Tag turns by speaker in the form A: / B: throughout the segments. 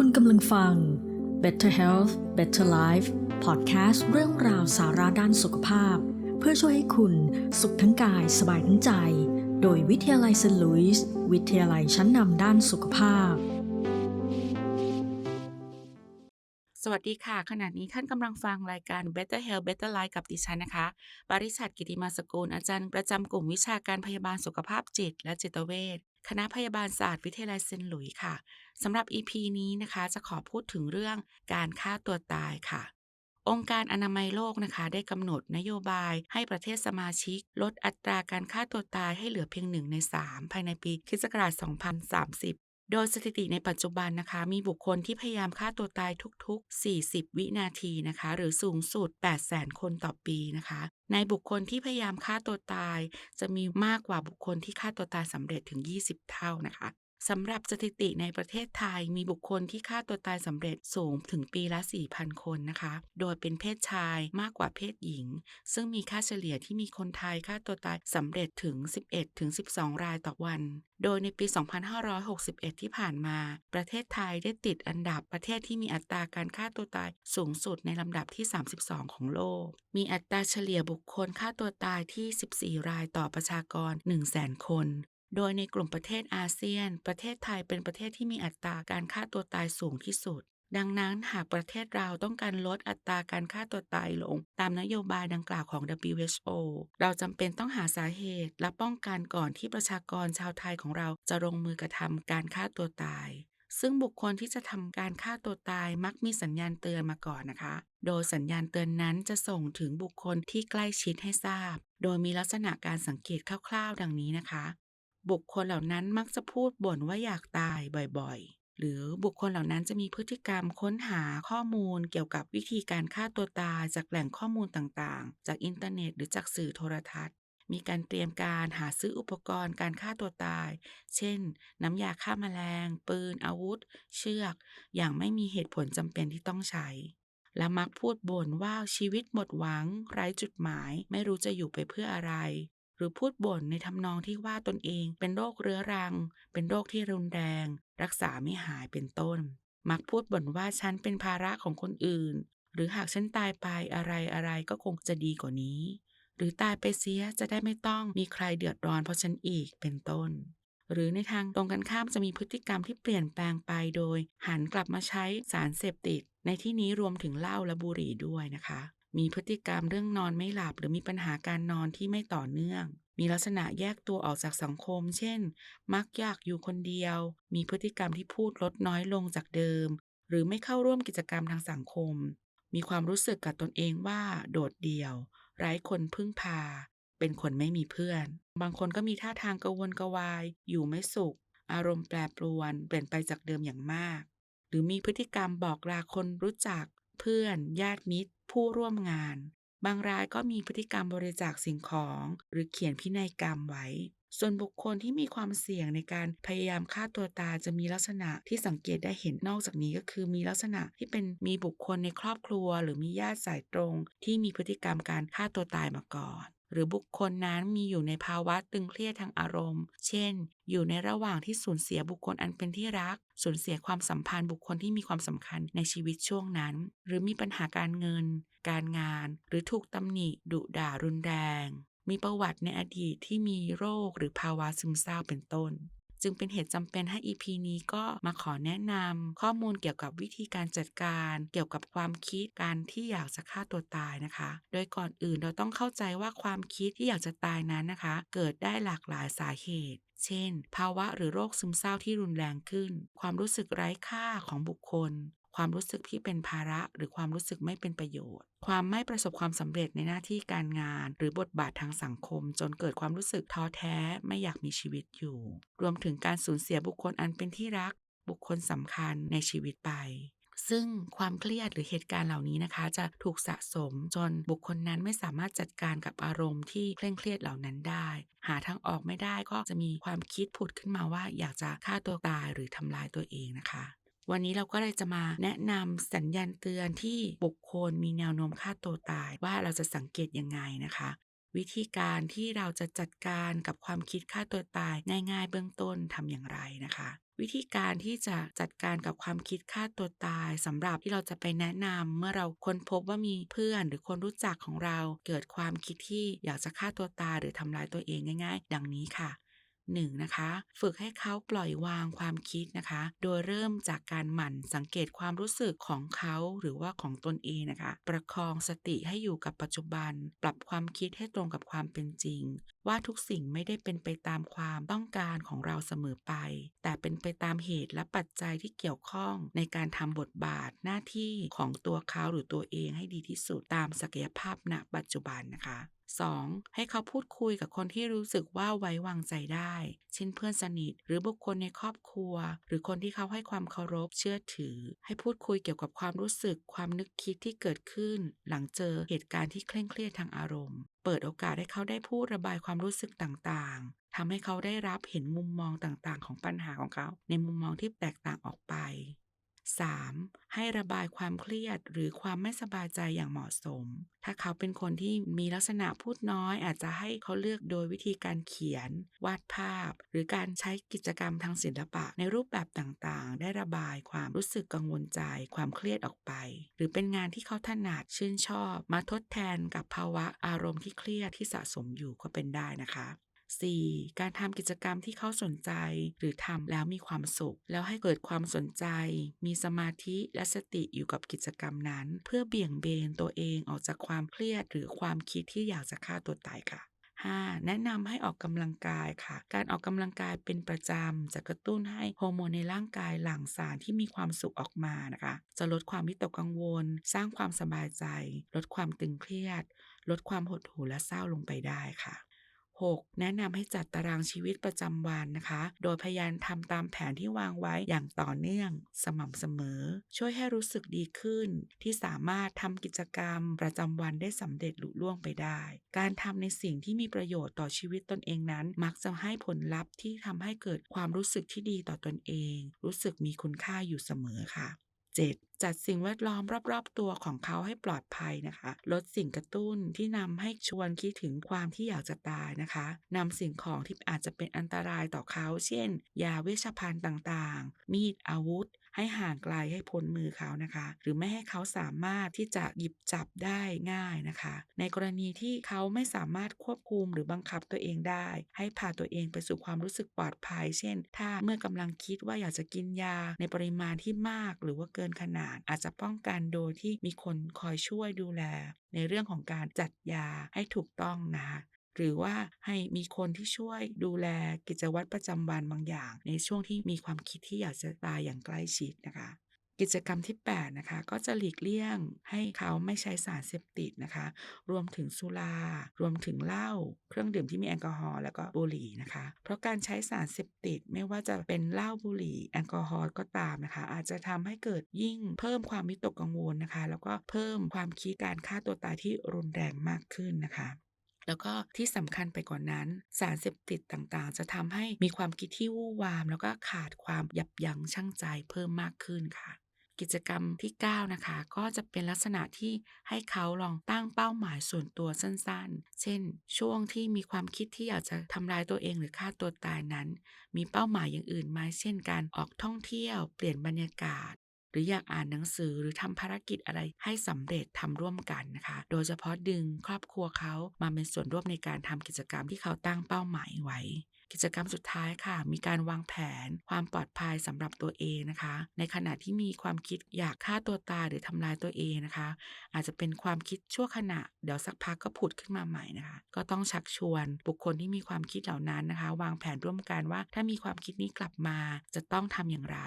A: คุณกำลังฟัง Better Health Better Life พอดแคสต์เรื่องราวสาระด้านสุขภาพ เพื่อช่วยให้คุณสุขทั้งกายสบายทั้งใจ โดยวิทยาลัยเซนต์ลุยส์วิทยาลัยชั้นนำด้านสุขภาพ
B: สวัสดีค่ะ ขณะนี้ท่านกำลังฟังรายการ Better Health Better Life กับดิฉันนะคะปริชัดกิติมาสกุลอาจารย์ประจำกลุ่มวิชาการพยาบาลสุขภาพจิตและจิตเวช คณะพยาบาลศาสตร์วิทยาลัยเซนหลุยส์ค่ะสำหรับ EP นี้นะคะจะขอพูดถึงเรื่องการฆ่าตัวตายค่ะ องค์การอนามัยโลกนะคะ ได้กำหนดนโยบายให้ประเทศสมาชิก ลดอัตราการฆ่าตัวตายให้เหลือเพียงหนึ่งใน 3 ภายในปีคศ2030 โดยสถิติในปัจจุบันนะคะ มีบุคคลที่พยายามฆ่าตัวตายทุกๆ 40 วินาทีนะคะ หรือสูงสุด 800,000 คนต่อปีนะคะ ในบุคคลที่พยายามฆ่าตัวตาย จะมีมากกว่าบุคคลที่ฆ่าตัวตายสำเร็จถึง 20 เท่านะคะ สำหรับสถิติในประเทศไทยมีบุคคลที่ฆ่าตัวตายสำเร็จสูงถึงปีละ 4,000 คนนะคะ โดยเป็นเพศชายมากกว่าเพศหญิง ซึ่งมีค่าเฉลี่ยที่มีคนไทยฆ่าตัวตายสำเร็จถึง 11ถึง12 รายต่อวัน โดยในปี 2561 ที่ผ่านมา ประเทศไทยได้ติดอันดับประเทศที่มีอัตราการฆ่าตัวตายสูงสุดในลำดับที่ 32 ของโลก มีอัตราเฉลี่ยบุคคลฆ่าตัวตายที่ 14 รายต่อประชากร 100,000 คน โดยในกลุ่มประเทศอาเซียน ประเทศไทยเป็นประเทศที่มีอัตราการฆ่าตัวตายสูงที่สุด ดังนั้นหากประเทศเราต้องการลดอัตราการฆ่าตัวตายลง ตามนโยบายดังกล่าวของ WHO เราจำเป็นต้องหาสาเหตุ และป้องกันก่อนที่ประชากรชาวไทยของเราจะลงมือกระทำการฆ่าตัวตายซึ่งบุคคลที่จะทำการฆ่าตัวตายมักมีสัญญาณเตือนมาก่อนนะคะ โดยสัญญาณเตือนนั้นจะส่งถึงบุคคลที่ใกล้ชิดให้ทราบ โดยมีลักษณะการสังเกตคร่าวๆ ดังนี้นะคะ บุคคลเหล่านั้นมักจะพูดบ่นว่าอยากตายบ่อยๆ หรือบุคคลเหล่านั้นจะมีพฤติกรรมค้นหาข้อมูลเกี่ยวกับวิธีการฆ่าตัวตายจากแหล่งข้อมูลต่างๆ จากอินเทอร์เน็ตหรือจากสื่อโทรทัศน์ มีการเตรียมการหาซื้ออุปกรณ์การฆ่าตัวตาย เช่น น้ำยาฆ่าแมลง ปืน อาวุธ เชือก อย่างไม่มีเหตุผลจำเป็นที่ต้องใช้ และมักพูดบ่นว่าชีวิตหมดหวัง ไร้จุดหมาย ไม่รู้จะอยู่ไปเพื่ออะไร หรือพูดบ่นในทำนองที่ว่าตนเอง เป็นโรคเรื้อรัง เป็นโรคที่รุนแรง รักษาไม่หายเป็นต้น มักพูดบ่นว่าฉันเป็นภาระของคนอื่น หรือหากฉันตายไปอะไรอะไรก็คงจะดีกว่านี้ หรือตายไปเสียจะได้ไม่ต้องมีใครเดือดร้อนเพราะฉันอีกเป็นต้น หรือในทางตรงกันข้ามจะมีพฤติกรรมที่เปลี่ยนแปลงไปโดย หันกลับมาใช้สารเสพติด ในที่นี้รวมถึงเหล้าและบุหรี่ด้วยนะคะ มีพฤติกรรมเรื่องนอนไม่หลับ หรือมีปัญหาการนอนที่ไม่ต่อเนื่อง มีลักษณะแยกตัวออกจากสังคม เช่น มักอยากอยู่คนเดียว มีพฤติกรรมที่พูดลดน้อยลงจากเดิม หรือไม่เข้าร่วมกิจกรรมทางสังคม มีความรู้สึกกับตนเองว่า โดดเดี่ยว ไร้คนพึ่งพา เป็นคนไม่มีเพื่อน บางคนก็มีท่าทางกังวลกวาย อยู่ไม่สุข อารมณ์แปรปรวน เปลี่ยนไปจากเดิมอย่างมาก หรือมีพฤติกรรมบอกลาคนรู้จัก เพื่อน ญาติมิตร ผู้ร่วมงาน บางรายก็มีพฤติกรรมบริจาคสิ่งของ หรือเขียนพินัยกรรมไว้ ส่วนบุคคลที่มีความเสี่ยงในการพยายามฆ่าตัวตายจะมีลักษณะที่สังเกตได้เห็นนอกจากนี้ก็คือมีลักษณะที่เป็นมีบุคคลในครอบครัว หรือมีญาติสายตรง ที่มีพฤติกรรมการฆ่าตัวตายมาก่อน หรือบุคคลนั้นมีอยู่ในภาวะตึงเครียดทางอารมณ์ เช่น อยู่ในระหว่างที่สูญเสียบุคคลอันเป็นที่รัก สูญเสียความสัมพันธ์บุคคลที่มีความสำคัญในชีวิตช่วงนั้น หรือมีปัญหาการเงิน การงาน หรือถูกตำหนิ ดุด่ารุนแรง มีประวัติในอดีตที่มีโรคหรือภาวะซึมเศร้าเป็นต้น จึงเป็นเหตุจำเป็นให้ EP นี้ก็มาขอแนะนำข้อมูลเกี่ยวกับวิธีการจัดการ เกี่ยวกับความคิดการที่อยากจะฆ่าตัวตายนะคะ โดยก่อนอื่นเราต้องเข้าใจว่าความคิดที่อยากจะตายนั้นนะคะ เกิดได้หลากหลายสาเหตุเช่น ภาวะหรือโรคซึมเศร้าที่รุนแรงขึ้น ความรู้สึกไร้ค่าของบุคคล ความรู้สึกที่เป็นภาระหรือความรู้สึกไม่เป็นประโยชน์ ความไม่ประสบความสำเร็จในหน้าที่การงาน หรือบทบาททางสังคม จนเกิดความรู้สึกท้อแท้ไม่อยากมีชีวิตอยู่ รวมถึงการสูญเสียบุคคลอันเป็นที่รัก บุคคลสำคัญในชีวิตไปซึ่งความเครียดหรือเหตุการณ์เหล่านี้นะคะ จะถูกสะสมจนบุคคลนั้นไม่สามารถจัดการกับอารมณ์ที่เคร่งเครียดเหล่านั้นได้ หาทางออกไม่ได้ก็จะมีความคิดผุดขึ้นมาว่าอยากจะฆ่าตัวตายหรือทำลายตัวเองนะคะ วันนี้เราก็เลยจะมาแนะนำสัญญาณเตือนที่บุคคลมีแนวโน้มฆ่าตัวตาย ว่าเราจะสังเกตยังไงนะคะ วิธีการที่เราจะจัดการกับความคิดฆ่าตัวตาย ง่าย ๆ เบื้องต้นทำอย่างไรนะคะวิธีการที่จะจัดการกับความคิดฆ่าตัวตายสำหรับที่เราจะไปแนะนำเมื่อเราค้นพบว่ามีเพื่อนหรือคนรู้จักของเรา เกิดความคิดที่อยากจะฆ่าตัวตายหรือทำร้ายตัวเองง่าย ๆ ดังนี้ค่ะ 1. นะคะ ฝึกให้เขาปล่อยวางความคิดนะคะ โดยเริ่มจากการหมั่นสังเกตความรู้สึกของเขาหรือว่าของตนเองนะคะ ประคองสติให้อยู่กับปัจจุบัน ปรับความคิดให้ตรงกับความเป็นจริง ว่าทุกสิ่งไม่ได้เป็นไปตามความต้องการของเราเสมอไป แต่เป็นไปตามเหตุและปัจจัยที่เกี่ยวข้องในการทำบทบาทหน้าที่ของตัวเขาหรือตัวเองให้ดีที่สุดตามศักยภาพณปัจจุบันนะคะ 2. ให้เขาพูดคุยกับคนที่รู้สึกว่าไว้วางใจได้ เช่นเพื่อนสนิท หรือบุคคลในครอบครัว หรือคนที่เขาให้ความเคารพเชื่อถือ ให้พูดคุยเกี่ยวกับความรู้สึก ความนึกคิดที่เกิดขึ้น หลังเจอเหตุการณ์ที่เคร่งเครียดทางอารมณ์ เปิดโอกาสให้เขาได้พูดระบายความรู้สึกต่างๆทำให้เขาได้รับเห็นมุมมองต่างๆ ของปัญหาของเขา ในมุมมองที่แตกต่างออกไป 3. ให้ระบายความเครียดหรือความไม่สบายใจอย่างเหมาะสม ถ้าเขาเป็นคนที่มีลักษณะพูดน้อย อาจจะให้เขาเลือกโดยวิธีการเขียน วาดภาพ หรือการใช้กิจกรรมทางศิลปะ ในรูปแบบต่างๆ ได้ระบายความรู้สึกกังวลใจ ความเครียดออกไป หรือเป็นงานที่เขาถนัดชื่นชอบ มาทดแทนกับภาวะอารมณ์ที่เครียดที่สะสมอยู่ก็เป็นได้นะคะ 4. การทำกิจกรรมที่เขาสนใจ หรือทำแล้วมีความสุข แล้วให้เกิดความสนใจ มีสมาธิและสติอยู่กับกิจกรรมนั้น เพื่อเบี่ยงเบนตัวเองออกจากความเครียด หรือความคิดที่อยากจะฆ่าตัวตายค่ะ 5. แนะนำให้ออกกำลังกายค่ะ การออกกำลังกายเป็นประจำ จะกระตุ้นให้ฮอร์โมนในร่างกายหลั่งสารที่มีความสุขออกมานะคะ จะลดความวิตกกังวล สร้างความสบายใจ ลดความตึงเครียด ลดความหดหู่และเศร้าลงไปได้ค่ะ 6. แนะนำให้จัดตารางชีวิตประจำวันนะคะ โดยพยายามทำตามแผนที่วางไว้อย่างต่อเนื่อง สม่ำเสมอ ช่วยให้รู้สึกดีขึ้น ที่สามารถทำกิจกรรมประจำวันได้สำเร็จลุล่วงไปได้ การทำในสิ่งที่มีประโยชน์ต่อชีวิตตนเองนั้น มักจะให้ผลลัพธ์ที่ทำให้เกิดความรู้สึกที่ดีต่อตนเอง รู้สึกมีคุณค่าอยู่เสมอค่ะ 7. จัดสิ่งแวดล้อมรอบๆตัวของเขาให้ปลอดภัยนะคะ ลดสิ่งกระตุ้นที่นำให้ชวนคิดถึงความที่อยากจะตายนะคะนำสิ่งของที่อาจจะเป็นอันตรายต่อเขา เช่น ยาเวชภัณฑ์ต่างๆ มีดอาวุธให้ห่างไกลให้พ้นมือเขานะคะ หรือไม่ให้เขาสามารถที่จะหยิบจับได้ง่ายนะคะ ในกรณีที่เขาไม่สามารถควบคุมหรือบังคับตัวเองได้ ให้พาตัวเองไปสู่ความรู้สึกปลอดภัย เช่น ถ้าเมื่อกำลังคิดว่าอยากจะกินยาในปริมาณที่มากหรือว่าเกินขนาดอาจจะป้องกันโดยที่มีคนคอยช่วยดูแล ในเรื่องของการจัดยาให้ถูกต้องนะคะหรือว่าให้มีคนที่ช่วยดูแลกิจวัตรประจำวันบางอย่าง ในช่วงที่มีความคิดที่อยากจะตายอย่างใกล้ชิดนะคะ กิจกรรมที่ 8 นะคะ ก็จะหลีกเลี่ยงให้เขาไม่ใช้สารเสพติดนะคะ รวมถึงสุรา รวมถึงเหล้าเครื่องดื่มที่มีแอลกอฮอล์แล้วก็บุหรี่นะคะ เพราะการใช้สารเสพติดไม่ว่าจะเป็นเหล้าบุหรี่แอลกอฮอล์ก็ตามนะคะ อาจจะทำให้เกิดยิ่งเพิ่มความวิตกกังวลนะคะ แล้วก็เพิ่มความคิดการฆ่าตัวตายที่รุนแรงมากขึ้นนะคะแล้วก็ที่สำคัญไปกว่านนั้น สารเสพติดต่างๆ จะทำให้มีความคิดที่วู่วาม แล้วก็ขาดความยับยั้งชั่งใจเพิ่มมากขึ้นค่ะ กิจกรรมที่ 9 นะคะ ก็จะเป็นลักษณะที่ให้เขาลองตั้งเป้าหมายส่วนตัวสั้นๆ เช่น ช่วงที่มีความคิดที่อยากจะทำลายตัวเองหรือฆ่าตัวตายนั้น มีเป้าหมายอย่างอื่นไหมเช่น การออกท่องเที่ยว เปลี่ยนบรรยากาศหรืออยากอ่านหนังสือหรือทำภารกิจอะไรให้สำเร็จทำร่วมกันนะคะ โดยเฉพาะดึงครอบครัวเขามาเป็นส่วนร่วมในการทำกิจกรรมที่เขาตั้งเป้าหมายไว้ กิจกรรมสุดท้ายค่ะ มีการวางแผนความปลอดภัยสำหรับตัวเองนะคะ ในขณะที่มีความคิดอยากฆ่าตัวตายหรือทำลายตัวเองนะคะ อาจจะเป็นความคิดชั่วขณะ เดี๋ยวสักพักก็ผุดขึ้นมาใหม่นะคะ ก็ต้องชักชวนบุคคลที่มีความคิดเหล่านั้นนะคะ วางแผนร่วมกันว่า ถ้ามีความคิดนี้กลับมาจะต้องทำอย่างไร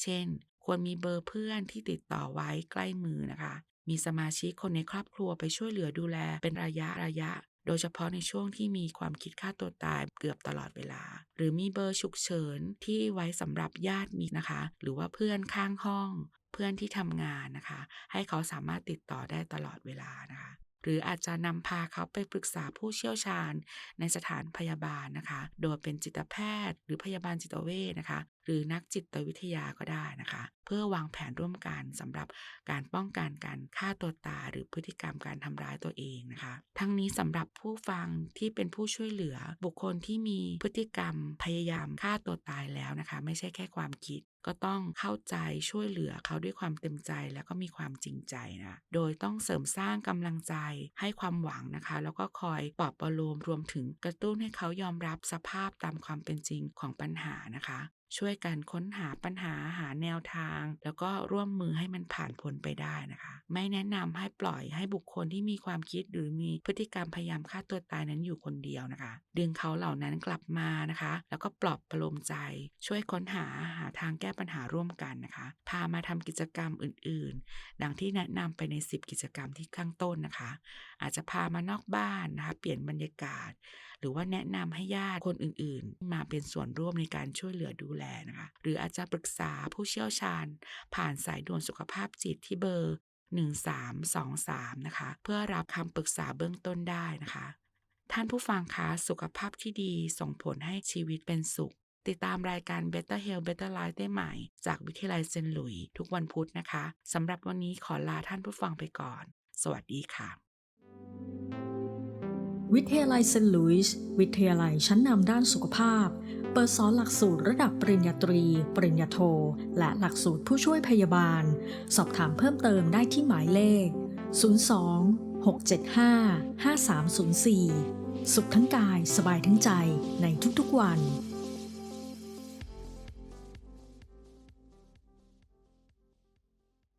B: เช่น ควรมีเบอร์เพื่อนที่ติดต่อไว้ใกล้มือนะคะมีสมาชิกคนในครอบครัวไปช่วยเหลือดูแลเป็นระยะระยะ โดยเฉพาะในช่วงที่มีความคิดฆ่าตัวตายเกือบตลอดเวลา หรือมีเบอร์ฉุกเฉินที่ไว้สำหรับญาติมีนะคะ หรือว่าเพื่อนข้างห้อง เพื่อนที่ทำงานนะคะ ให้เขาสามารถติดต่อได้ตลอดเวลานะคะหรืออาจจะนำพาเขาไปปรึกษาผู้เชี่ยวชาญในสถานพยาบาลนะคะ โดยเป็นจิตแพทย์ หรือพยาบาลจิตเวชนะคะ รือนักจิตวิทยาก็ได้นะคะ เพื่อวางแผนร่วมกันสำหรับการป้องกันการฆ่าตัวตายหรือพฤติกรรมการทำร้ายตัวเองนะคะ ทั้งนี้สำหรับผู้ฟังที่เป็นผู้ช่วยเหลือบุคคลที่มีพฤติกรรมพยายามฆ่าตัวตายแล้วนะคะ ไม่ใช่แค่ความคิดก็ต้องเข้าใจช่วยเหลือเขาด้วยความเต็มใจแล้วก็มีความจริงใจนะ โดยต้องเสริมสร้างกำลังใจให้ความหวังนะคะ แล้วก็คอยปลอบประโลมรวมถึงกระตุ้นให้เขายอมรับสภาพตามความเป็นจริงของปัญหานะคะ ช่วยกันค้นหาปัญหาหาแนวทาง แล้วก็ร่วมมือให้มันผ่านพ้นไปได้นะคะ ไม่แนะนำให้ปล่อยให้บุคคลที่มีความคิดหรือมีพฤติกรรมพยายามฆ่าตัวตายนั้นอยู่คนเดียวนะคะ ดึงเขาเหล่านั้นกลับมานะคะ แล้วก็ปลอบประโลมใจ ช่วยค้นหาหาทางแก้ปัญหาร่วมกันนะคะ พามาทำกิจกรรมอื่นๆ ดังที่แนะนำไปใน 10 กิจกรรมที่ข้างต้นนะคะ อาจจะพามานอกบ้านนะคะเปลี่ยนบรรยากาศ หรือว่าแนะนำให้ญาติคนอื่นๆ มาเป็นส่วนร่วมในการช่วยเหลือดูแลนะคะ หรืออาจจะปรึกษาผู้เชี่ยวชาญ ผ่านสายด่วนสุขภาพจิตที่เบอร์ 1323 นะคะ เพื่อรับคำปรึกษาเบื้องต้นได้นะคะ ท่านผู้ฟังคะสุขภาพที่ดีส่งผลให้ชีวิตเป็นสุข ติดตามรายการ Better Health Better Life ได้ใหม่ จากวิทยาลัยเซนหลุย ทุกวันพุธนะคะสำหรับวันนี้ขอลาท่านผู้ฟังไปก่อน สวัสดีค่ะ
A: วิทยาลัยเซนหลุยส์วิทยาลัยชั้นนำด้านสุขภาพ เปิดสอนหลักสูตรระดับปริญญาตรี ปริญญาโท และหลักสูตรผู้ช่วยพยาบาล สอบถามเพิ่มเติมได้ที่หมายเลข 02 675 5304 สุขทั้งกายสบายทั้งใจในทุกๆวัน